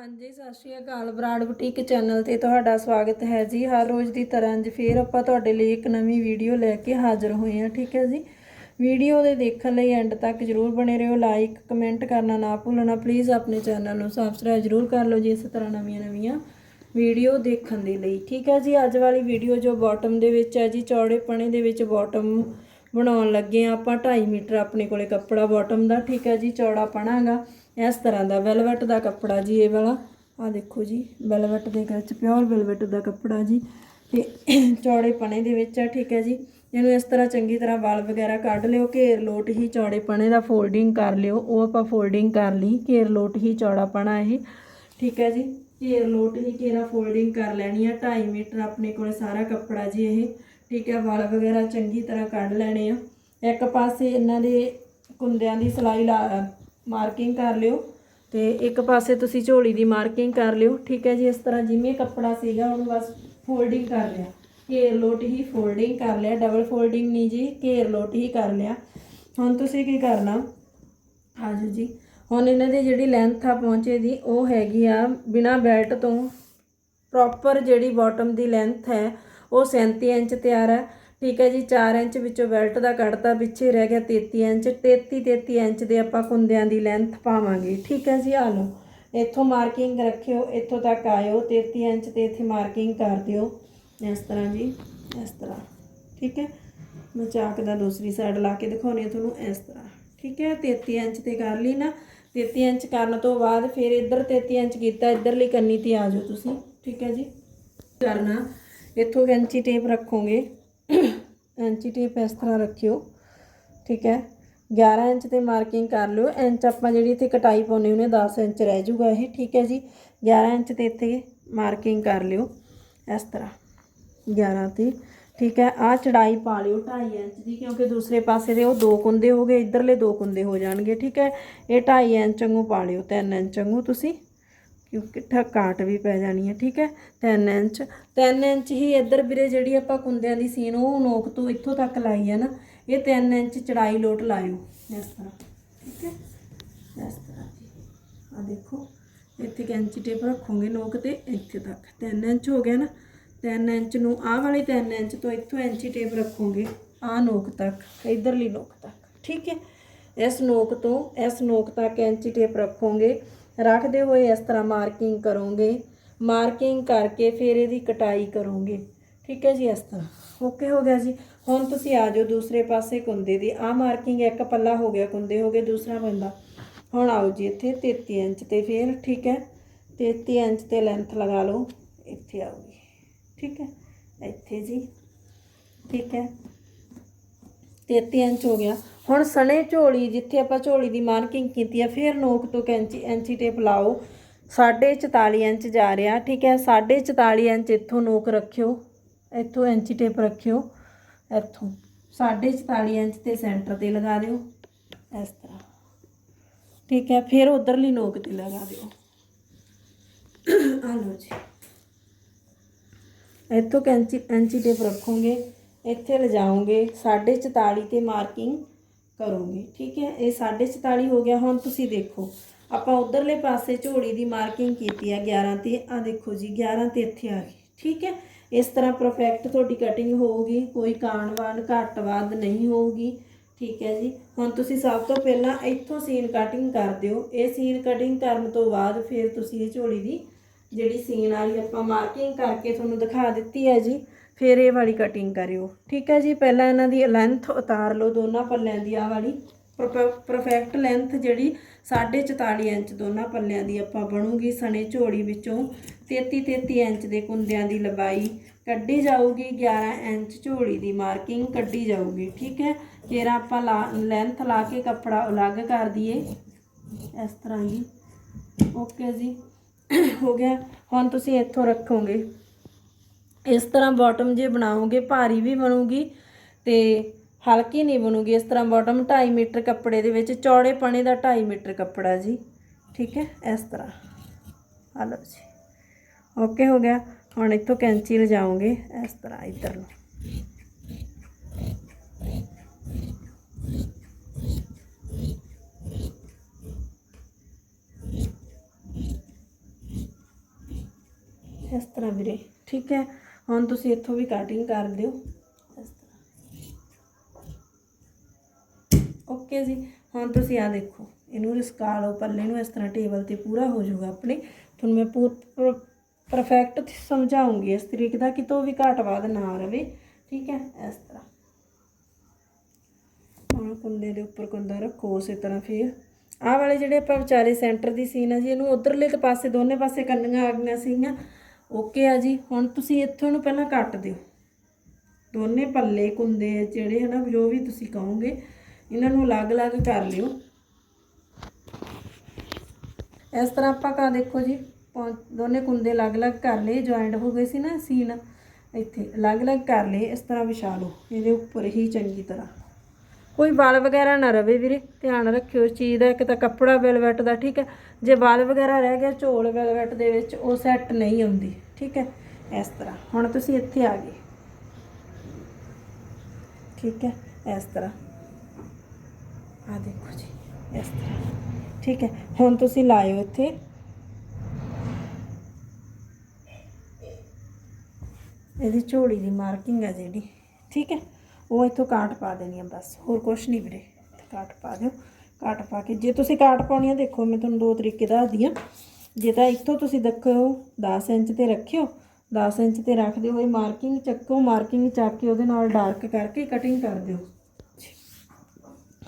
ਹਾਂਜੀ, ਸਤਿ ਸ਼੍ਰੀ ਅਕਾਲ ਬਰਾੜ ਬੁਟੀਕ ਚੈਨਲ ਤੇ ਤੁਹਾਡਾ ਸਵਾਗਤ ਹੈ ਜੀ। ਹਰ ਰੋਜ਼ ਦੀ ਤਰ੍ਹਾਂ ਅੱਜ ਫੇਰ ਆਪਾਂ ਤੁਹਾਡੇ ਲਈ ਇੱਕ ਨਵੀਂ ਵੀਡੀਓ ਲੈ ਕੇ ਹਾਜ਼ਰ ਹੋਏ ਹਾਂ, ਠੀਕ ਹੈ ਜੀ? ਵੀਡੀਓ ਦੇ ਦੇਖਣ ਲਈ ਐਂਡ ਤੱਕ ਜਰੂਰ ਬਣੇ ਰਹੋ, ਲਾਈਕ, ਕਮੈਂਟ ਕਰਨਾ ਨਾ ਭੁੱਲਣਾ। ਪਲੀਜ਼ ਆਪਣੇ ਚੈਨਲ ਨੂੰ ਸਬਸਕ੍ਰਾਈਬ ਜਰੂਰ ਕਰ ਲਓ ਜੀ, ਇਸ ਤਰ੍ਹਾਂ ਨਵੀਆਂ ਨਵੀਆਂ ਵੀਡੀਓ ਦੇਖਣ ਦੇ ਲਈ, ਠੀਕ ਹੈ ਜੀ? ਅੱਜ ਵਾਲੀ ਵੀਡੀਓ ਜੋ ਬਾਟਮ ਦੇ ਵਿੱਚ ਹੈ ਜੀ ਚੌੜੇ ਪਣੇ ਦੇ ਵਿੱਚ ਬਾਟਮ ਬਣਾਉਣ ਲੱਗੇ ਆ ਆਪਾਂ 2.5 ਮੀਟਰ ਆਪਣੇ ਕੋਲੇ ਕੱਪੜਾ ਬਾਟਮ ਦਾ, ਠੀਕ ਹੈ ਜੀ? ਚੌੜਾ ਪਣਾਗਾ ਇਸ ਤਰ੍ਹਾਂ ਦਾ ਵੈਲਵਟ ਦਾ ਕੱਪੜਾ ਜੀ ਇਹ ਵਾਲਾ। ਆ ਦੇਖੋ ਜੀ ਵੈਲਵਟ ਦੇ ਵਿੱਚ ਪਿਓਰ ਵੈਲਵਟ ਦਾ ਕੱਪੜਾ ਜੀ। ਤੇ ਚੌੜੇ ਪਣੇ ਦੇ ਵਿੱਚ ਆ, ਠੀਕ ਹੈ ਜੀ। ਇਹਨੂੰ ਇਸ ਤਰ੍ਹਾਂ ਚੰਗੀ ਤਰ੍ਹਾਂ ਵਾਲ ਵਗੈਰਾ ਕੱਢ ਲਿਓ, ਘੇਰ ਲੋਟ ਹੀ ਚੌੜੇ ਪਣੇ ਦਾ ਫੋਲਡਿੰਗ ਕਰ ਲਿਓ। ਉਹ ਆਪਾਂ ਫੋਲਡਿੰਗ ਕਰ ਲਈ, ਘੇਰ ਲੋਟ ਹੀ ਚੌੜਾ ਪਣਾ ਇਹ। ਠੀਕ ਹੈ ਜੀ, ਘੇਰ ਲੋਟ ਹੀ ਘੇਰਾ ਫੋਲਡਿੰਗ ਕਰ ਲੈਣੀ ਆ 2.5 ਮੀਟਰ ਆਪਣੇ ਕੋਲ ਸਾਰਾ ਕੱਪੜਾ ਜੀ ਇਹ। ਠੀਕ ਹੈ, ਵਾਲ ਵਗੈਰਾ ਚੰਗੀ ਤਰ੍ਹਾਂ ਕੱਢ ਲੈਣੇ ਆ। ਇੱਕ ਪਾਸੇ ਇਹਨਾਂ ਦੇ ਕੁੰਦਿਆਂ ਦੀ ਸਲਾਈ ਲਾ ਮਾਰਕਿੰਗ ਕਰ ਲਿਓ ਤੇ ਇੱਕ ਪਾਸੇ ਤੁਸੀਂ ਝੋਲੀ ਦੀ ਮਾਰਕਿੰਗ ਕਰ ਲਿਓ, ਠੀਕ ਹੈ ਜੀ, ਇਸ ਤਰ੍ਹਾਂ ਜਿਵੇਂ ਕੱਪੜਾ ਸੀਗਾ, ਉਹਨੂੰ ਬਸ ਫੋਲਡਿੰਗ ਕਰ ਲਿਆ। ਘੇਰ ਲੋਟ ਹੀ ਫੋਲਡਿੰਗ ਕਰ ਲਿਆ ਡਬਲ ਫੋਲਡਿੰਗ ਨਹੀਂ ਜੀ, ਘੇਰ ਲੋਟ ਹੀ ਕਰ ਲਿਆ। ਹੁਣ ਤੁਸੀਂ ਕੀ ਕਰਨਾ? ਆਜੋ ਜੀ। ਹੁਣ ਇਹਨਾਂ ਦੀ ਜਿਹੜੀ ਲੈਂਥ ਆ ਪਹੁੰਚੇ ਦੀ, ਉਹ ਹੈਗੀ ਆ ਬਿਨਾ ਬੈਲਟ ਤੋਂ ਪ੍ਰੋਪਰ ਜਿਹੜੀ ਬਾਟਮ ਦੀ ਲੈਂਥ ਹੈ, ਉਹ 37 ਇੰਚ ਤਿਆਰ ਹੈ। ਠੀਕ ਹੈ ਜੀ 4 ਇੰਚ ਵਿੱਚੋਂ ਬੈਲਟ ਦਾ ਕੱਢਤਾ, ਪਿੱਛੇ ਰਹਿ ਗਿਆ 33 ਇੰਚ 33 33 ਇੰਚ ਦੇ ਆਪਾਂ ਕੁੰਦਿਆਂ ਦੀ ਲੈਂਥ ਪਾਵਾਂਗੇ। ਠੀਕ ਹੈ ਜੀ, ਆ ਲਓ। ਇੱਥੋਂ ਮਾਰਕਿੰਗ ਰੱਖਿਓ, ਇੱਥੋਂ ਤੱਕ ਆਇਓ 33 ਇੰਚ ਤੇ ਇੱਥੇ ਮਾਰਕਿੰਗ ਕਰ ਦਿਓ। ਇਸ ਤਰ੍ਹਾਂ ਜੀ, ਇਸ ਤਰ੍ਹਾਂ। ਠੀਕ ਹੈ? ਮੈਂ ਚਾਕ ਦਾ ਦੂਸਰੀ ਸਾਈਡ ਲਾ ਕੇ ਦਿਖਾਉਣੀ ਹੈ ਤੁਹਾਨੂੰ, ਇਸ ਤਰ੍ਹਾਂ। ਠੀਕ ਹੈ 33 ਇੰਚ ਤੇ ਕਰ ਲਈ ਨਾ। 33 ਇੰਚ ਕਰਨ ਤੋਂ ਬਾਅਦ ਫਿਰ ਇੱਧਰ 33 ਇੰਚ ਕੀਤਾ, ਇੱਧਰਲੀ ਕੰਨੀ ਤੇ ਆ ਜਾਓ ਤੁਸੀਂ। ਠੀਕ ਹੈ ਜੀ? ਕਰਨਾ। ਇੱਥੋਂ ਕੈਂਚੀ ਟੇਪ ਰੱਖੋਗੇ। ਕੈਂਚੀ ਟੇਪ ਇਸ ਤਰ੍ਹਾਂ ਰੱਖਿਓ, ਠੀਕ ਹੈ? 11 ਇੰਚ ਤੇ ਮਾਰਕਿੰਗ ਕਰ ਲਿਓ, ਇੰਚ ਆਪਾਂ ਜਿਹੜੀ ਇੱਥੇ ਕਟਾਈ ਪਾਉਣੀ ਉਹਨੇ 10 ਇੰਚ ਰਹਿ ਜਾਊਗਾ ਇਹ, ਠੀਕ ਹੈ ਜੀ? 11 ਇੰਚ ਤੇ ਇੱਥੇ ਮਾਰਕਿੰਗ ਕਰ ਲਿਓ, ਇਸ ਤਰ੍ਹਾਂ 11 ਤੇ, ਠੀਕ ਹੈ? ਆ ਚੜਾਈ ਪਾ ਲਿਓ 2.5 ਇੰਚ ਦੀ, ਕਿਉਂਕਿ ਦੂਸਰੇ ਪਾਸੇ ਦੇ ਉਹ ਦੋ ਕੁੰਦੇ ਹੋ ਗਏ, ਇੱਧਰਲੇ ਦੋ ਕੁੰਦੇ ਹੋ ਜਾਣਗੇ, ਠੀਕ ਹੈ? ਇਹ 2.5 ਇੰਚ ਵਾਂਗੂ ਪਾ ਲਿਓ 3 ਇੰਚ ਵਾਂਗੂ ਤੁਸੀਂ ਕਿਉਂਕਿ ਠਕਾਟ ਵੀ ਪੈ ਜਾਣੀ ਹੈ ਠੀਕ ਹੈ? 3 ਇੰਚ। 3 ਇੰਚ ਹੀ ਇੱਧਰ ਵੀਰੇ ਜਿਹੜੀ ਆਪਾਂ ਕੁੰਦਿਆਂ ਦੀ ਸੀਨ, ਉਹ ਨੋਕ ਤੋਂ ਇੱਥੋਂ ਤੱਕ ਲਾਈ ਹੈ ਨਾ, ਇਹ 3 ਇੰਚ ਚੜਾਈ ਲੋਟ ਲਾਇਓ। ਇਸ ਤਰ੍ਹਾਂ, ਠੀਕ ਹੈ? ਇਸ ਤਰ੍ਹਾਂ। ਜੀ ਆ ਦੇਖੋ, ਇੱਥੇ ਕੈਂਚੀ ਟੇਪ ਰੱਖੋਗੇ ਨੋਕ ਤੇ, ਇੱਥੇ ਤੱਕ। 3 ਇੰਚ ਹੋ ਗਿਆ ਨਾ 3 ਇੰਚ ਨੂੰ, ਆਹ ਵਾਲੀ 3 ਇੰਚ ਤੋਂ ਇੱਥੋਂ ਐਂਚੀ ਟੇਪ ਰੱਖੋਗੇ, ਆਹ ਨੋਕ ਤੱਕ, ਇਧਰਲੀ ਨੋਕ ਤੱਕ, ਠੀਕ ਹੈ? ਇਸ ਨੋਕ ਤੋਂ, ਇਸ ਨੋਕ ਤੱਕ ਐਂਚੀ ਟੇਪ ਰੱਖੋਗੇ। ਰੱਖਦੇ ਹੋਏ ਇਸ ਤਰ੍ਹਾਂ ਮਾਰਕਿੰਗ ਕਰੋਗੇ। ਮਾਰਕਿੰਗ ਕਰਕੇ ਫਿਰ ਇਹਦੀ ਕਟਾਈ ਕਰੋਗੇ। ਠੀਕ ਹੈ ਜੀ, ਇਸ ਤਰ੍ਹਾਂ। ਓਕੇ ਹੋ ਗਿਆ ਜੀ। ਹੁਣ ਤੁਸੀਂ ਆ ਜਾਓ ਦੂਸਰੇ ਪਾਸੇ ਕੁੰਦੇ ਦੀ। ਆ ਮਾਰਕਿੰਗ ਇੱਕ ਪੱਲਾ ਹੋ ਗਿਆ, ਕੁੰਦੇ ਹੋ ਗਏ, ਦੂਸਰਾ ਬੰਦਾ। ਹੁਣ ਆਓ ਜੀ ਇੱਥੇ 33 ਇੰਚ ਤੇ ਫਿਰ, ਠੀਕ ਹੈ। 33 ਇੰਚ ਤੇ ਲੈਂਥ ਲਗਾ ਲਓ। ਇੱਥੇ ਆਉਗੀ ਠੀਕ ਹੈ। ਇੱਥੇ ਜੀ। ਠੀਕ ਹੈ। 33 ਇੰਚ ਹੋ ਗਿਆ। ਹੁਣ ਸਣੇ ਝੋਲੀ, ਜਿੱਥੇ ਆਪਾਂ ਝੋਲੀ ਦੀ ਮਾਰਕਿੰਗ ਕੀਤੀ ਆ, ਫਿਰ ਨੋਕ ਤੋਂ ਕੈਂਚੀ ਐਂਚੀ ਟੇਪ ਲਾਓ। 44 ਇੰਚ ਜਾ ਰਿਹਾ, ਠੀਕ ਹੈ? 44 ਇੰਚ ਇੱਥੋਂ ਨੋਕ ਰੱਖਿਓ। ਇੱਥੋਂ ਐਂਚੀ ਟੇਪ ਰੱਖਿਓ। ਇੱਥੋਂ 44 ਇੰਚ ਤੇ ਸੈਂਟਰ ਤੇ ਲਗਾ ਦਿਓ। ਇਸ ਤਰ੍ਹਾਂ। ਠੀਕ ਹੈ? ਫਿਰ ਉਧਰਲੀ ਨੋਕ ਤੇ ਲਗਾ ਦਿਓ। ਆ ਲਓ ਜੀ। ਇੱਥੋਂ ਕੈਂਚੀ ਐਂਚੀ ਟੇਪ ਰੱਖੋਗੇ। ਇੱਥੇ ਲਿਜਾਓਗੇ 44 ਤੇ ਮਾਰਕਿੰਗ ਕਰੋਗੇ, ਠੀਕ ਹੈ? ਇਹ 44 ਹੋ ਗਿਆ, ਹੁਣ ਤੁਸੀਂ ਦੇਖੋ। ਆਪਾਂ ਉਧਰਲੇ ਪਾਸੇ ਝੋਲੀ ਦੀ ਮਾਰਕਿੰਗ ਕੀਤੀ ਹੈ 11 ਤੇ ਆ ਦੇਖੋ ਜੀ 11 ਤੇ ਇੱਥੇ ਆ ਗਈ, ਠੀਕ ਹੈ? ਇਸ ਤਰ੍ਹਾਂ ਪਰਫੈਕਟ ਤੁਹਾਡੀ ਕਟਿੰਗ ਹੋਊਗੀ, ਕੋਈ ਕਾਣਵਾਨ ਘੱਟ ਵੱਧ ਨਹੀਂ ਹੋਊਗੀ, ਠੀਕ ਹੈ ਜੀ? ਹੁਣ ਤੁਸੀਂ ਸਭ ਤੋਂ ਪਹਿਲਾਂ ਇੱਥੋਂ ਸੀਨ ਕਟਿੰਗ ਕਰ ਦਿਓ। ਇਹ ਸੀਨ ਕਟਿੰਗ ਕਰਨ ਤੋਂ ਬਾਅਦ ਫਿਰ ਤੁਸੀਂ ਇਹ ਝੋਲੀ ਦੀ ਜਿਹੜੀ ਸੀਨ ਵਾਲੀ ਆਪਾਂ ਮਾਰਕਿੰਗ ਕਰਕੇ ਤੁਹਾਨੂੰ ਦਿਖਾ ਦਿੱਤੀ ਹੈ ਜੀ। ਫਿਰ ਇਹ ਵਾਲੀ ਕਟਿੰਗ ਕਰਿਓ। ਠੀਕ ਹੈ ਜੀ, ਪਹਿਲਾਂ ਇਹਨਾਂ ਦੀ ਲੈਂਥ ਉਤਾਰ ਲਓ ਦੋਨਾਂ ਪੱਲਿਆਂ ਦੀ ਆ ਵਾਲੀ। ਪਰਫੈਕਟ ਲੈਂਥ ਜਿਹੜੀ 44 ਇੰਚ ਦੋਨਾਂ ਪੱਲਿਆਂ ਦੀ ਆਪਾਂ ਬਣੂਗੀ ਸਣੇ ਝੋਲੀ ਵਿੱਚੋਂ। 33 33 ਇੰਚ ਦੇ ਕੁੰਦਿਆਂ ਦੀ ਲੰਬਾਈ ਕੱਢੀ ਜਾਊਗੀ 11 ਇੰਚ ਝੋਲੀ ਦੀ ਮਾਰਕਿੰਗ ਕੱਢੀ ਜਾਊਗੀ। ਠੀਕ ਹੈ, ਫਿਰ ਆਪਾਂ ਲੈਂਥ ਲਾ ਕੇ ਕੱਪੜਾ ਅਲੱਗ ਕਰ ਦਈਏ। ਇਸ ਤਰ੍ਹਾਂ ਜੀ। ਓਕੇ ਜੀ। ਹੋ ਗਿਆ। ਹੁਣ ਤੁਸੀਂ ਇੱਥੋਂ ਰੱਖੋਗੇ। ਇਸ ਤਰ੍ਹਾਂ ਬਾਟਮ ਜੇ ਬਣਾਓਗੇ, ਭਾਰੀ ਵੀ ਬਣੂਗੀ ਤੇ ਹਲਕੀ ਨਹੀਂ ਬਣੂਗੀ। ਇਸ ਤਰ੍ਹਾਂ ਬਾਟਮ 2.5 ਮੀਟਰ ਕੱਪੜੇ ਦੇ ਵਿੱਚ, ਚੌੜੇ ਪਣੇ ਦਾ 2.5 ਮੀਟਰ ਕੱਪੜਾ ਜੀ। ਠੀਕ ਹੈ? ਇਸ ਤਰ੍ਹਾਂ। ਆ ਲਓ ਜੀ। ਓਕੇ ਹੋ ਗਿਆ। ਹੁਣ ਇੱਥੋਂ ਕੈਂਚੀ ਲਜਾਓਗੇ। ਇਸ ਤਰ੍ਹਾਂ ਇੱਧਰ ਨੂੰ। ਇਸ ਤਰ੍ਹਾਂ ਵੀਰੇ। ਠੀਕ ਹੈ? ਹੁਣ ਤੁਸੀਂ ਇੱਥੋਂ ਵੀ ਕਟਿੰਗ ਕਰ ਦਿਓ। ਇਸ ਤਰ੍ਹਾਂ ਓਕੇ ਜੀ, ਹੁਣ ਤੁਸੀਂ ਆ ਦੇਖੋ, ਇਹਨੂੰ ਰਿਸਕਾ ਲਓ ਪੱਲੇ ਨੂੰ ਇਸ ਤਰ੍ਹਾਂ ਟੇਬਲ ਤੇ ਪੂਰਾ ਹੋ ਜਾਊਗਾ ਆਪਣੇ। ਤੁਹਾਨੂੰ ਮੈਂ ਪੂਰ ਪਰਫੈਕਟ ਸਮਝਾਉਂਗੀ ਇਸ ਤਰੀਕੇ ਦਾ ਕਿ ਤੋਂ ਵੀ ਘਾਟ ਵਾਧ ਨਾ ਰਵੇ, ਠੀਕ ਹੈ? ਇਸ ਤਰ੍ਹਾਂ। ਹੁਣ ਕੁੰਦੇ ਦੇ ਉੱਪਰ ਕੁੰਦਾ ਰੱਖੋ, ਉਸੇ ਤਰ੍ਹਾਂ ਫਿਰ। ਆਹ ਵਾਲੇ ਜਿਹੜੇ ਆਪਾਂ ਵਿਚਾਰੇ ਸੈਂਟਰ ਦੀ ਸੀਨ ਆ ਜੀ, ਇਹਨੂੰ ਉਧਰਲੇ ਤੇ ਪਾਸੇ, ਦੋਨੇ ਪਾਸੇ ਕੰਨੀਆਂ ਆ ਗਈਆਂ ਸੀਗੀਆਂ। ਓਕੇ ਆ ਜੀ, ਹੁਣ ਤੁਸੀਂ ਇੱਥੋਂ ਨੂੰ ਪਹਿਲਾਂ ਕੱਟ ਦਿਓ। ਦੋਨੇ ਪੱਲੇ ਕੁੰਦੇ ਜਿਹੜੇ ਹਨਾ ਜੋ ਵੀ ਤੁਸੀਂ ਕਹੋਗੇ, ਇਹਨਾਂ ਨੂੰ ਅਲੱਗ-ਅਲੱਗ ਕਰ ਲਿਓ। ਇਸ ਤਰ੍ਹਾਂ ਆਪਾਂ ਕਾ ਦੇਖੋ ਜੀ, ਪੌਂ- ਦੋਨੇ ਕੁੰਦੇ ਅਲੱਗ-ਅਲੱਗ ਕਰ ਲਏ ਜੁਆਇੰਟ ਹੋ ਗਏ ਸੀ ਨਾ, ਸੀਨ। ਇੱਥੇ ਅਲੱਗ-ਅਲੱਗ ਕਰ ਲਏ, ਇਸ ਤਰ੍ਹਾਂ ਵਿਛਾ ਲਓ, ਇਹਦੇ ਉੱਪਰ ਹੀ ਚੰਗੀ ਤਰ੍ਹਾਂ। ਕੋਈ ਵਾਲ ਵਗੈਰਾ ਨਾ ਰਵੇ ਵੀਰੇ, ਧਿਆਨ ਰੱਖਿਓ ਇਸ ਚੀਜ਼ ਦਾ, ਇੱਕ ਤਾਂ ਕੱਪੜਾ ਵੈਲਵੈਟ ਦਾ, ਠੀਕ ਹੈ। ਜੇ ਵਾਲ ਵਗੈਰਾ ਰਹਿ ਗਿਆ, ਝੋਲ ਵੈਲਵੈਟ ਦੇ ਵਿੱਚ, ਉਹ ਸੈੱਟ ਨਹੀਂ ਹੁੰਦੀ ਠੀਕ ਹੈ, ਇਸ ਤਰ੍ਹਾਂ। ਹੁਣ ਤੁਸੀਂ ਇੱਥੇ ਆ ਗਏ। ਠੀਕ ਹੈ, ਇਸ ਤਰ੍ਹਾਂ। ਆ ਦੇਖੋ ਜੀ, ਇਸ ਤਰ੍ਹਾਂ। ਠੀਕ ਹੈ, ਹੁਣ ਤੁਸੀਂ ਲਾਇਓ ਇੱਥੇ। ਇਹਦੀ ਝੋਲੀ ਦੀ ਮਾਰਕਿੰਗ ਹੈ ਜਿਹੜੀ, ਠੀਕ ਹੈ। ਉਹ ਇੱਥੋਂ ਕਾਟ ਪਾ ਦੇਣੀ ਆ ਬਸ, ਹੋਰ ਕੁਛ ਨਹੀਂ ਵੀਰੇ ਤੇ ਕਾਟ ਪਾ ਦਿਓ। ਕਾਟ ਪਾ ਕੇ, ਜੇ ਤੁਸੀਂ ਕਾਟ ਪਾਉਣੀ ਆ, ਦੇਖੋ ਮੈਂ ਤੁਹਾਨੂੰ ਦੋ ਤਰੀਕੇ ਦੱਸਦੀ ਆ। ਜੇ ਤਾਂ ਇੱਥੋਂ ਤੁਸੀਂ ਦੇਖੋ 10 ਇੰਚ ਤੇ ਰੱਖਿਓ 10 ਇੰਚ ਤੇ ਰੱਖਦੇ ਹੋਏ ਮਾਰਕਿੰਗ ਚੱਕੋ, ਮਾਰਕਿੰਗ ਚੱਕ ਕੇ ਉਹਦੇ ਨਾਲ ਡਾਰਕ ਕਰਕੇ ਕਟਿੰਗ ਕਰ ਦਿਓ।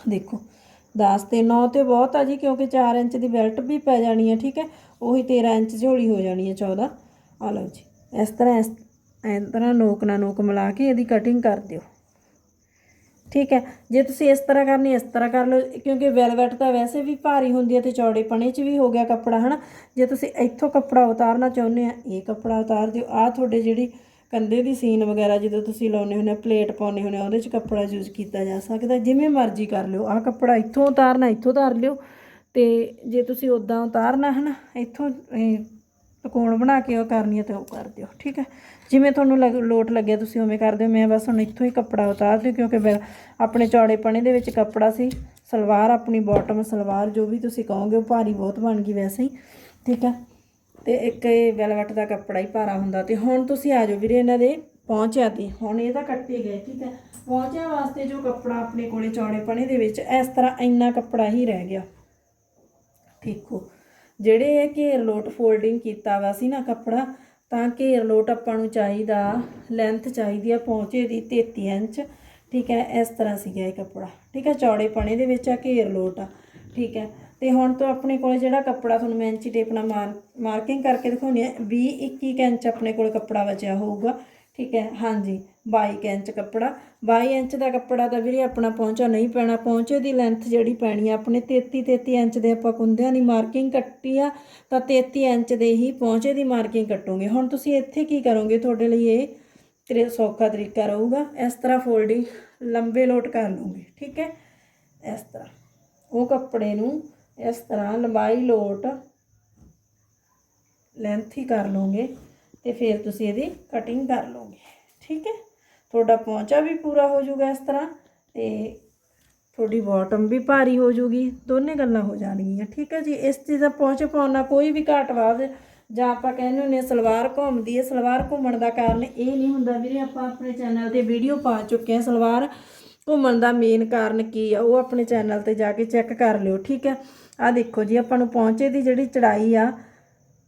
ਦੇਖੋ 10 ਤੇ 9 ਤੇ ਬਹੁਤ ਆ ਜੀ, ਕਿਉਂਕਿ 4 ਇੰਚ ਦੀ ਬੈਲਟ ਵੀ ਪੈ ਜਾਣੀ ਹੈ ਠੀਕ ਹੈ? ਉਹੀ 13 ਇੰਚ ਝੋਲੀ ਹੋ ਜਾਣੀ ਹੈ 14 ਆ ਲਓ ਜੀ, ਇਸ ਤਰ੍ਹਾਂ ਇਸ ਇਸ ਤਰ੍ਹਾਂ ਨੋਕ ਨਾਲ ਨੋਕ ਮਿਲਾ ਕੇ ਇਹਦੀ ਕਟਿੰਗ ਕਰ ਦਿਓ। ਠੀਕ ਹੈ। ਜੇ ਤੁਸੀਂ ਇਸ ਤਰ੍ਹਾਂ ਕਰਨੀ, ਇਸ ਤਰ੍ਹਾਂ ਕਰ ਲਓ, ਕਿਉਂਕਿ ਵੈਲਵੈਟ ਤਾਂ ਵੈਸੇ ਵੀ ਭਾਰੀ ਹੁੰਦੀ ਹੈ ਤੇ ਚੌੜੇ ਪਣੇ 'ਚ ਵੀ ਹੋ ਗਿਆ ਕੱਪੜਾ, ਹਨਾ? ਜੇ ਤੁਸੀਂ ਇੱਥੋਂ ਕੱਪੜਾ ਉਤਾਰਨਾ ਚਾਹੁੰਦੇ ਆ, ਇਹ ਕੱਪੜਾ ਉਤਾਰ ਦਿਓ। ਆ ਤੁਹਾਡੇ ਜਿਹੜੀ ਕੰਧੇ ਦੀ ਸੀਨ ਵਗੈਰਾ ਜਦੋਂ ਤੁਸੀਂ ਲਾਉਨੇ ਹੁੰਦੇ ਪਲੇਟ ਪਾਉਨੇ ਹੁੰਦੇ ਉਹਦੇ 'ਚ ਕੱਪੜਾ ਯੂਜ਼ ਕੀਤਾ ਜਾ ਸਕਦਾ। ਜਿਵੇਂ ਮਰਜ਼ੀ ਕਰ ਲਿਓ। ਆ ਕੱਪੜਾ ਇੱਥੋਂ ਉਤਾਰਨਾ, ਇੱਥੋਂ ਉਤਾਰ ਲਿਓ। ਤੇ ਜੇ ਤੁਸੀਂ ਉਦਾਂ ਉਤਾਰਨਾ, ਹਨਾ? ਇੱਥੋਂ ਤਕੋਣ ਬਣਾ ਕੇ ਉਹ ਕਰਨੀ ਹੈ ਤੇ ਉਹ ਕਰ ਦਿਓ, ਠੀਕ ਹੈ? ਜਿਵੇਂ ਤੁਹਾਨੂੰ ਲੱਗ, ਲੋਟ ਲੱਗਿਆ ਤੁਸੀਂ ਉਵੇਂ ਕਰ ਦਿਓ, ਮੈਂ ਬਸ ਹੁਣ ਇੱਥੋਂ ਹੀ ਕੱਪੜਾ ਉਤਾਰ ਦਿਓ ਕਿਉਂਕਿ ਆਪਣੇ ਚੌੜੇ ਪਣੇ ਦੇ ਵਿੱਚ ਕੱਪੜਾ ਸੀ, ਸਲਵਾਰ ਆਪਣੀ ਬਾਟਮ ਸਲਵਾਰ ਜੋ ਵੀ ਤੁਸੀਂ ਕਹੋਗੇ ਉਹ ਭਾਰੀ ਬਹੁਤ ਬਣ ਗਈ ਵੈਸੇ ਹੀ, ਠੀਕ ਹੈ? ਤੇ ਇੱਕ ਇਹ ਵੈਲਵਟ ਦਾ ਕੱਪੜਾ ਹੀ ਭਾਰਾ ਹੁੰਦਾ ਤੇ ਹੁਣ ਤੁਸੀਂ ਆ ਜਾਓ ਵੀਰੇ ਇਹਨਾਂ ਦੇ ਪਹੁੰਚਿਆ ਤੇ, ਹੁਣ ਇਹ ਤਾਂ ਕੱਟੇ ਗਏ, ਠੀਕ ਹੈ? ਪਹੁੰਚਿਆ ਵਾਸਤੇ ਜੋ ਕੱਪੜਾ ਆਪਣੇ ਕੋਲੇ ਚੌੜੇ ਪਣੇ ਦੇ ਵਿੱਚ, ਇਸ ਤਰ੍ਹਾਂ ਇੰਨਾ ਕੱਪੜਾ ਹੀ ਰਹਿ ਗਿਆ। ਦੇਖੋ ਜਿਹੜੇ ਇਹ ਘੇਰ ਲੋਟ ਫੋਲਡਿੰਗ ਕੀਤਾ ਵਾ ਸੀ ਨਾ ਕੱਪੜਾ, ਤਾਂ ਘੇਰ ਲੋਟ ਆਪਾਂ ਨੂੰ ਚਾਹੀਦਾ ਲੈਂਥ ਚਾਹੀਦੀ ਆ ਪਹੁੰਚੇ ਦੀ 33 ਇੰਚ। ਠੀਕ ਹੈ, ਇਸ ਤਰ੍ਹਾਂ ਸੀਗਾ ਇਹ ਕੱਪੜਾ। ਠੀਕ ਹੈ, ਚੌੜੇ ਪਣੇ ਦੇ ਵਿੱਚ ਆ ਘੇਰ ਲੋਟ ਆ। ਠੀਕ ਹੈ, ਤੇ ਹੁਣ ਤੋਂ ਆਪਣੇ ਕੋਲ ਜਿਹੜਾ ਕੱਪੜਾ ਤੁਹਾਨੂੰ ਮੈਂ ਇੰਚੀ ਟੇਪ ਨਾਲ ਮਾਰ ਮਾਰਕਿੰਗ ਕਰਕੇ ਦਿਖਾਉਣੀ ਹੈ 20 21 ਕੁ ਇੰਚ ਆਪਣੇ ਕੋਲ ਕੱਪੜਾ ਬਚਿਆ ਹੋਊਗਾ। ਠੀਕ ਹੈ, ਹਾਂਜੀ। 22 ਕੁ ਇੰਚ ਕੱਪੜਾ। 22 ਇੰਚ ਦਾ ਕੱਪੜਾ ਤਾਂ ਵੀਰੇ ਆਪਣਾ ਪਹੁੰਚਾ ਨਹੀਂ ਪੈਣਾ। ਪਹੁੰਚੇ ਦੀ ਲੈਂਥ ਜਿਹੜੀ ਪੈਣੀ ਆ ਆਪਣੇ 33 33 ਇੰਚ ਦੇ ਆਪਾਂ ਕੁੰਦਿਆਂ ਦੀ ਮਾਰਕਿੰਗ ਕੱਟੀ ਆ, ਤਾਂ 33 ਇੰਚ ਦੇ ਹੀ ਪਹੁੰਚੇ ਦੀ ਮਾਰਕਿੰਗ ਕੱਟੋਗੇ। ਹੁਣ ਤੁਸੀਂ ਇੱਥੇ ਕੀ ਕਰੋਗੇ? ਤੁਹਾਡੇ ਲਈ ਇਹ ਤੇਰੇ, ਸੌਖਾ ਤਰੀਕਾ ਰਹੂਗਾ। ਇਸ ਤਰ੍ਹਾਂ ਫੋਲਡਿੰਗ ਲੰਬੇ ਲੋਟ ਕਰ ਲਓਗੇ, ਠੀਕ ਹੈ? ਇਸ ਤਰ੍ਹਾਂ। ਉਹ ਕੱਪੜੇ ਨੂੰ ਇਸ ਤਰ੍ਹਾਂ ਲੰਬਾਈ ਲੋਟ ਲੈਂਥ ਹੀ ਕਰ ਲਓਗੇ। ਤੇ ਫਿਰ ਤੁਸੀਂ ਇਹਦੀ ਕਟਿੰਗ ਕਰ ਲਓਗੇ। ਠੀਕ ਹੈ? ਤੁਹਾਡਾ ਪਹੁੰਚਾ ਵੀ ਪੂਰਾ ਹੋ ਜਾਊਗਾ ਇਸ ਤਰ੍ਹਾਂ ਤੇ ਤੁਹਾਡੀ ਬਾਟਮ ਵੀ ਭਾਰੀ ਹੋ ਜਾਊਗੀ। ਦੋਨੇ ਗੱਲਾਂ ਹੋ ਜਾਣਗੀਆਂ। ਠੀਕ ਹੈ ਜੀ? ਇਸ ਚੀਜ਼ ਦਾ ਪਹੁੰਚ ਪਾਉਣਾ ਕੋਈ ਵੀ ਘਾਟ ਵਾਧ ਜਾਂ ਆਪਾਂ ਕਹਿੰਦੇ ਹੁੰਦੇ ਹਾਂ ਸਲਵਾਰ ਘੁੰਮਦੀ ਹੈ, ਸਲਵਾਰ ਘੁੰਮਣ ਦਾ ਕਾਰਨ ਇਹ ਨਹੀਂ ਹੁੰਦਾ ਵੀਰੇ, ਆਪਾਂ ਆਪਣੇ ਚੈਨਲ ਤੇ ਵੀਡੀਓ ਪਾ ਚੁੱਕੇ ਹਾਂ ਸਲਵਾਰ ਘੁੰਮਣ ਦਾ ਮੇਨ ਕਾਰਨ ਕੀ ਆ, ਉਹ ਆਪਣੇ ਚੈਨਲ ਤੇ ਜਾ ਕੇ ਚੈੱਕ ਕਰ ਲਿਓ। ਠੀਕ ਹੈ? ਆ ਦੇਖੋ ਜੀ, ਆਪਾਂ ਨੂੰ ਪਹੁੰਚੇ ਦੀ ਜਿਹੜੀ ਚੜਾਈ ਆ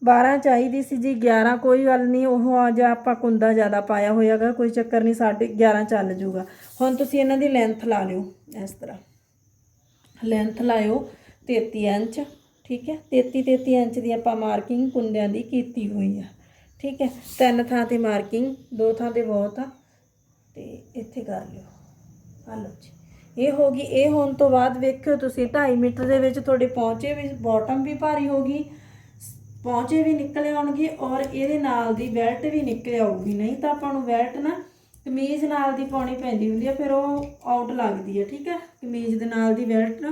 12 ਚਾਹੀਦੀ ਸੀ ਜੀ 11 ਕੋਈ ਗੱਲ ਨਹੀਂ, ਉਹ ਆ ਜਾ, ਆਪਾਂ ਕੁੰਦਾ ਜ਼ਿਆਦਾ ਪਾਇਆ ਹੋਇਆਗਾ, ਕੋਈ ਚੱਕਰ ਨਹੀਂ, ਸਾਡੇ 11 ਚੱਲ ਜੂਗਾ। ਹੁਣ ਤੁਸੀਂ ਇਹਨਾਂ ਦੀ ਲੈਂਥ ਲਾ ਲਿਓ, ਇਸ ਤਰ੍ਹਾਂ। ਲੈਂਥ ਲਾਇਓ 33 ਇੰਚ, ਠੀਕ ਹੈ? 33 33 ਇੰਚ ਦੀ ਆਪਾਂ ਮਾਰਕਿੰਗ ਕੁੰਦਿਆਂ ਦੀ ਕੀਤੀ ਹੋਈ ਆ, ਠੀਕ ਹੈ? ਤਿੰਨ ਥਾਂ ਤੇ ਮਾਰਕਿੰਗ ਦੋ ਥਾਂ ਤੇ ਬਹੁਤ ਆ, ਤੇ ਇੱਥੇ ਕਰ ਲਿਓ। ਆ ਲਓ ਜੀ। ਇਹ ਹੋ ਗਈ, ਇਹ ਹੋਣ ਤੋਂ ਬਾਅਦ ਵੇਖਿਓ ਤੁਸੀਂ 2.5 ਮੀਟਰ ਦੇ ਵਿੱਚ ਤੁਹਾਡੇ ਪਹੁੰਚੇ ਵੀ ਬਾਟਮ ਵੀ ਭਾਰੀ ਹੋਗੀ ਪਹੁੰਚੇ ਵੀ ਨਿਕਲ ਆਉਣਗੇ ਔਰ ਇਹਦੇ ਨਾਲ ਦੀ ਬੈਲਟ ਵੀ ਨਿਕਲ ਆਊਗੀ। ਨਹੀਂ ਤਾਂ ਆਪਾਂ ਨੂੰ ਬੈਲਟ ਨਾ ਕਮੀਜ਼ ਨਾਲ ਦੀ ਪਾਉਣੀ ਪੈਂਦੀ ਹੁੰਦੀ ਹੈ ਫਿਰ ਉਹ ਆਊਟ ਲੱਗਦੀ ਹੈ ਠੀਕ ਹੈ ਕਮੀਜ਼ ਦੇ ਨਾਲ ਦੀ ਬੈਲਟ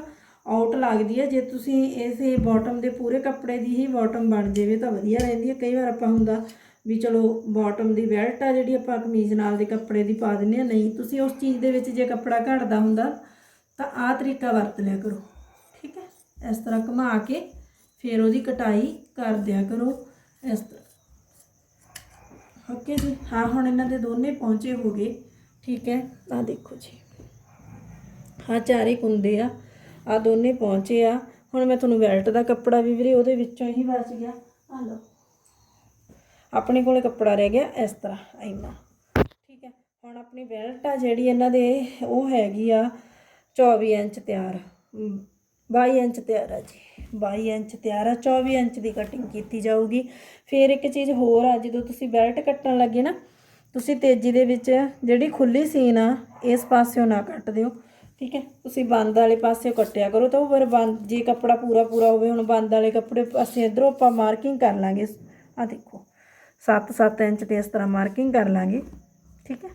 ਆਊਟ ਲੱਗਦੀ ਹੈ ਜੇ ਤੁਸੀਂ ਇਸੇ ਬਾਟਮ ਦੇ ਪੂਰੇ ਕੱਪੜੇ ਦੀ ਹੀ ਬਾਟਮ ਬਣ ਜਾਵੇ ਤਾਂ ਵਧੀਆ ਰਹਿੰਦੀ ਹੈ ਕਈ ਵਾਰ ਆਪਾਂ ਹੁੰਦਾ ਵੀ ਚਲੋ ਬਾਟਮ ਦੀ ਬੈਲਟ ਆ ਜਿਹੜੀ ਆਪਾਂ ਕਮੀਜ਼ ਨਾਲ ਦੇ ਕੱਪੜੇ ਦੀ ਪਾ ਦਿੰਦੇ ਆ। ਨਹੀਂ, ਤੁਸੀਂ ਉਸ ਚੀਜ਼ ਦੇ ਵਿੱਚ ਜੇ ਕੱਪੜਾ ਘਟਦਾ ਹੁੰਦਾ ਤਾਂ ਆਹ ਤਰੀਕਾ ਵਰਤ ਲਿਆ ਕਰੋ, ਠੀਕ ਹੈ ਇਸ ਤਰ੍ਹਾਂ ਘੁਮਾ ਕੇ ਫਿਰ ਉਹਦੀ ਕਟਾਈ ਕਰ ਦਿਆ ਕਰੋ। ਇਸ ਤਰ੍ਹਾਂ ਓਕੇ ਜੀ। ਹਾਂ ਹੁਣ ਇਹਨਾਂ ਦੇ ਦੋਨੇ ਪਹੁੰਚੇ ਹੋ ਗਏ। ਠੀਕ ਹੈ। ਆ ਦੇਖੋ ਜੀ। ਹਾਂ ਚਾਰੇ ਕੁੰਦੇ ਆ। ਆ ਦੋਨੇ ਪਹੁੰਚੇ ਆ। ਹੁਣ ਮੈਂ ਤੁਹਾਨੂੰ ਬੈਲਟ ਦਾ ਕੱਪੜਾ ਵੀ ਵੀਰੇ ਉਹਦੇ ਵਿੱਚੋਂ ਹੀ ਬਚ ਗਿਆ। ਆ ਲਓ। ਆਪਣੇ ਕੋਲੇ ਕੱਪੜਾ ਰਹਿ ਗਿਆ ਇਸ ਤਰ੍ਹਾਂ ਇੰਨਾ ਠੀਕ ਹੈ। ਹੁਣ ਆਪਣੀ ਬੈਲਟ ਆ ਜਿਹੜੀ ਇਹਨਾਂ ਦੇ ਉਹ ਹੈਗੀ ਆ 24 ਇੰਚ ਤਿਆਰ। ਅਮ, 22 ਇੰਚ ਤਿਆਰ ਆ ਜੀ। 22 ਇੰਚ ਤਿਆਰ ਆ 24 ਇੰਚ ਦੀ ਕਟਿੰਗ ਕੀਤੀ ਜਾਊਗੀ। ਫਿਰ ਇੱਕ ਚੀਜ਼ ਹੋਰ ਆ, ਜਦੋਂ ਤੁਸੀਂ ਬੈਲਟ ਕੱਟਣ ਲੱਗੇ ਨਾ, ਤੁਸੀਂ ਤੇਜ਼ੀ ਦੇ ਵਿੱਚ ਜਿਹੜੀ ਖੁੱਲੀ ਸੀਨ ਆ, ਇਸ ਪਾਸਿਓਂ ਨਾ ਕੱਟ ਦਿਓ, ਠੀਕ ਹੈ? ਤੁਸੀਂ ਬੰਦ ਵਾਲੇ ਪਾਸਿਓਂ ਕੱਟਿਆ ਕਰੋ ਤਾਂ ਉਹ ਫਿਰ ਬੰਦ, ਜੇ ਕੱਪੜਾ ਪੂਰਾ ਪੂਰਾ ਹੋਵੇ, ਹੁਣ ਬੰਦ ਵਾਲੇ ਕੱਪੜੇ ਅਸੀਂ ਇਧਰੋਂ ਆਪਾਂ ਮਾਰਕਿੰਗ ਕਰ ਲਾਂਗੇ। ਆ ਦੇਖੋ 7-7 ਇੰਚ ਤੇ ਇਸ ਤਰ੍ਹਾਂ ਮਾਰਕਿੰਗ ਕਰ ਲਾਂਗੇ, ਠੀਕ ਹੈ?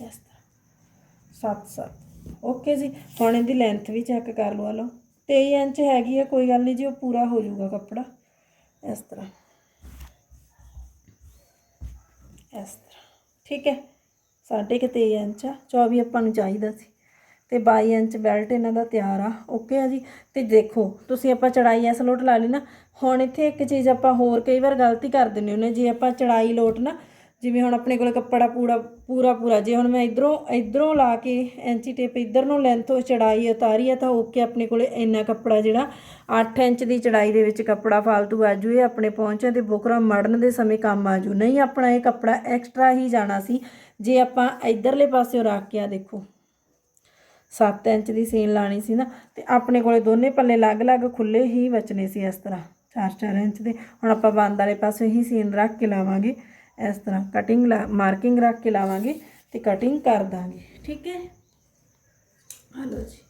ਇਸ ਤਰ੍ਹਾਂ। 7-7 ਓਕੇ ਜੀ, ਹੁਣ ਇਹਦੀ ਲੈਂਥ ਵੀ ਚੈੱਕ ਕਰ ਲਵਾ ਲਓ 23 ਇੰਚ ਹੈਗੀ ਆ, ਕੋਈ ਗੱਲ ਨਹੀਂ ਜੀ, ਉਹ ਪੂਰਾ ਹੋ ਜਾਊਗਾ ਕੱਪੜਾ। ਇਸ ਤਰ੍ਹਾਂ। ਇਸ ਤਰ੍ਹਾਂ। ਠੀਕ ਹੈ? ਸਾਢੇ ਕੁ 23 ਇੰਚ ਆ। 24 ਆਪਾਂ ਨੂੰ ਚਾਹੀਦਾ ਸੀ। ਤੇ 22 ਇੰਚ ਬੈਲਟ ਇਹਨਾਂ ਦਾ ਤਿਆਰ ਆ। ਓਕੇ ਆ ਜੀ? ਤੇ ਦੇਖੋ, ਤੁਸੀਂ ਆਪਾਂ ਚੜਾਈ ਐਸ ਲੋਟ ਲਾ ਲਈ ਨਾ। ਹੁਣ ਇੱਥੇ ਇੱਕ ਚੀਜ਼ ਆਪਾਂ ਹੋਰ ਕਈ ਵਾਰ ਗਲਤੀ ਕਰ ਦਿੰਦੇ ਹੁੰਦੇ ਜੇ ਆਪਾਂ ਚੜਾਈ ਲੋਟ ਨਾ ਜਿਵੇਂ ਹੁਣ ਆਪਣੇ ਕੋਲ ਕੱਪੜਾ ਪੂਰਾ ਪੂਰਾ ਪੂਰਾ, ਜੇ ਹੁਣ ਮੈਂ ਇਧਰੋਂ ਇਧਰੋਂ ਲਾ ਕੇ ਐਂਚੀ ਟੇਪ ਇਧਰ ਨੂੰ ਲੈਂਥ ਉਹ ਚੜਾਈ, ਉਤਾਰੀ ਆ, ਤਾਂ ਓਕੇ ਆਪਣੇ ਕੋਲ ਇੰਨਾ ਕੱਪੜਾ ਜਿਹੜਾ 8 ਇੰਚ ਦੀ ਚੜਾਈ ਦੇ ਵਿੱਚ ਕੱਪੜਾ ਫਾਲਤੂ ਆਜੂ ਇਹ ਆਪਣੇ ਪਹੁੰਚੇ ਤੇ ਬੁਕਰਮ ਮੜਨ ਦੇ ਸਮੇਂ ਕੰਮ ਆਜੂ ਨਹੀਂ, ਆਪਣਾ ਇਹ ਕੱਪੜਾ ਐਕਸਟਰਾ ਹੀ ਜਾਣਾ ਸੀ, ਜੇ ਆਪਾਂ ਇਧਰਲੇ ਪਾਸਿਓਂ ਰੱਖ ਕੇ ਆ ਦੇਖੋ। 7 ਇੰਚ ਦੀ ਸੀਨ ਲਾਣੀ ਸੀ ਨਾ, ਤੇ ਆਪਣੇ ਕੋਲੇ ਦੋਨੇ ਪੱਲੇ ਅਲੱਗ-ਅਲੱਗ ਖੁੱਲੇ ਹੀ ਬਚਨੇ ਸੀ ਇਸ ਤਰ੍ਹਾਂ। 4-4 ਇੰਚ ਦੇ। ਹੁਣ ਆਪਾਂ ਬੰਦ ਵਾਲੇ ਪਾਸੇ ਹੀ ਸੀਨ ਰੱਖ ਕੇ ਲਾਵਾਂਗੇ। ਇਸ ਤਰ੍ਹਾਂ ਕਟਿੰਗ ਮਾਰਕਿੰਗ ਰੱਖ ਕੇ ਲਾਵਾਂਗੇ ਤੇ ਕਟਿੰਗ ਕਰ ਦਾਂਗੇ, ਠੀਕ ਹੈ? ਹਲੋ ਜੀ।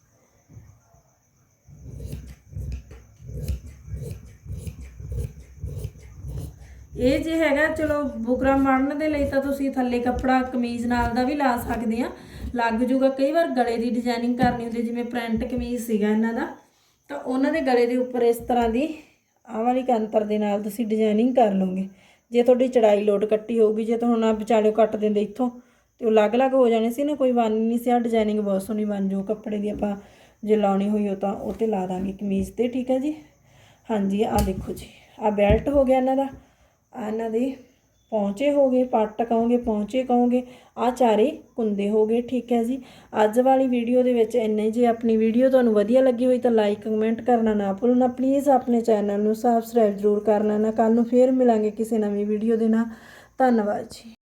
ਇਹ ਜੇ ਹੈਗਾ, ਚਲੋ ਬੁਕਰਾ ਮਾਰਨ ਦੇ ਲਈ ਤਾਂ ਤੁਸੀਂ ਥੱਲੇ ਕੱਪੜਾ, ਕਮੀਜ਼ ਨਾਲ ਦਾ ਵੀ ਲਾ ਸਕਦੇ ਆ। ਲੱਗ ਜੂਗਾ ਕਈ ਵਾਰ ਗਲੇ ਦੀ ਡਿਜ਼ਾਈਨਿੰਗ ਕਰਨੀ ਹੁੰਦੀ, ਜਿਵੇਂ ਪ੍ਰਿੰਟ ਕਮੀਜ਼ ਸੀਗਾ ਇਹਨਾਂ ਦਾ। ਤਾਂ ਉਹਨਾਂ ਦੇ ਗਲੇ ਦੇ ਉੱਪਰ ਇਸ ਤਰ੍ਹਾਂ ਦੀ, ਆਹ ਵਾਲੀ ਕੰਤਰ ਦੇ ਨਾਲ ਤੁਸੀਂ ਡਿਜ਼ਾਈਨਿੰਗ ਕਰ ਲਓਗੇ। ਜੇ ਤੁਹਾਡੀ ਚੜਾਈ ਲੋਟ ਕੱਟੀ ਹੋਊਗੀ, ਜੇ ਤਾਂ ਹੁਣ ਆ ਵਿਚਾਲੇ ਕੱਟ ਦਿੰਦੇ ਇੱਥੋਂ, ਤੇ ਉਹ ਅਲੱਗ-ਅਲੱਗ ਹੋ ਜਾਣੇ ਸੀ ਨਾ, ਕੋਈ ਬਣ ਨਹੀਂ ਸੀ ਆ ਡਿਜ਼ਾਈਨਿੰਗ ਬਹੁਤ ਸੋਹਣੀ ਬਣ ਜਾਊ, ਕੱਪੜੇ ਦੀ ਆਪਾਂ ਜੇ ਲਾਉਣੀ ਹੋਈ ਉਹ ਤਾਂ ਉਹ ਤੇ ਲਾ ਦਾਂਗੇ ਕਮੀਜ਼ ਤੇ, ਠੀਕ ਹੈ ਜੀ? ਹਾਂਜੀ ਆ ਦੇਖੋ ਜੀ ਆ ਬੈਲਟ ਹੋ ਗਿਆ ਇਹਨਾਂ ਦਾ, ਆਹ ਇਹਨਾਂ ਦੀ ਪਹੁੰਚੇ ਹੋ ਗਏ ਪੱਟ ਕਹੋਗੇ ਪਹੁੰਚੇ ਕਹੋਗੇ ਆ ਚਾਰੇ ਕੁੰਦੇ ਹੋ ਗਏ, ਠੀਕ ਹੈ ਜੀ। ਅੱਜ ਵਾਲੀ ਵੀਡੀਓ ਦੇ ਵਿੱਚ ਇੰਨੇ ਜੇ। ਆਪਣੀ ਵੀਡੀਓ ਤੁਹਾਨੂੰ ਵਧੀਆ ਲੱਗੀ ਹੋਈ ਤਾਂ ਲਾਈਕ ਕਮੈਂਟ ਕਰਨਾ ਨਾ ਭੁੱਲਣਾ। ਪਲੀਜ਼ ਆਪਣੇ ਚੈਨਲ ਨੂੰ ਸਬਸਕ੍ਰਾਈਬ ਜ਼ਰੂਰ ਕਰਨਾ ਨਾ। ਕੱਲ ਨੂੰ ਫੇਰ ਮਿਲਾਂਗੇ ਕਿਸੇ ਨਵੀਂ ਵੀਡੀਓ ਦੇ ਨਾਲ। ਧੰਨਵਾਦ ਜੀ।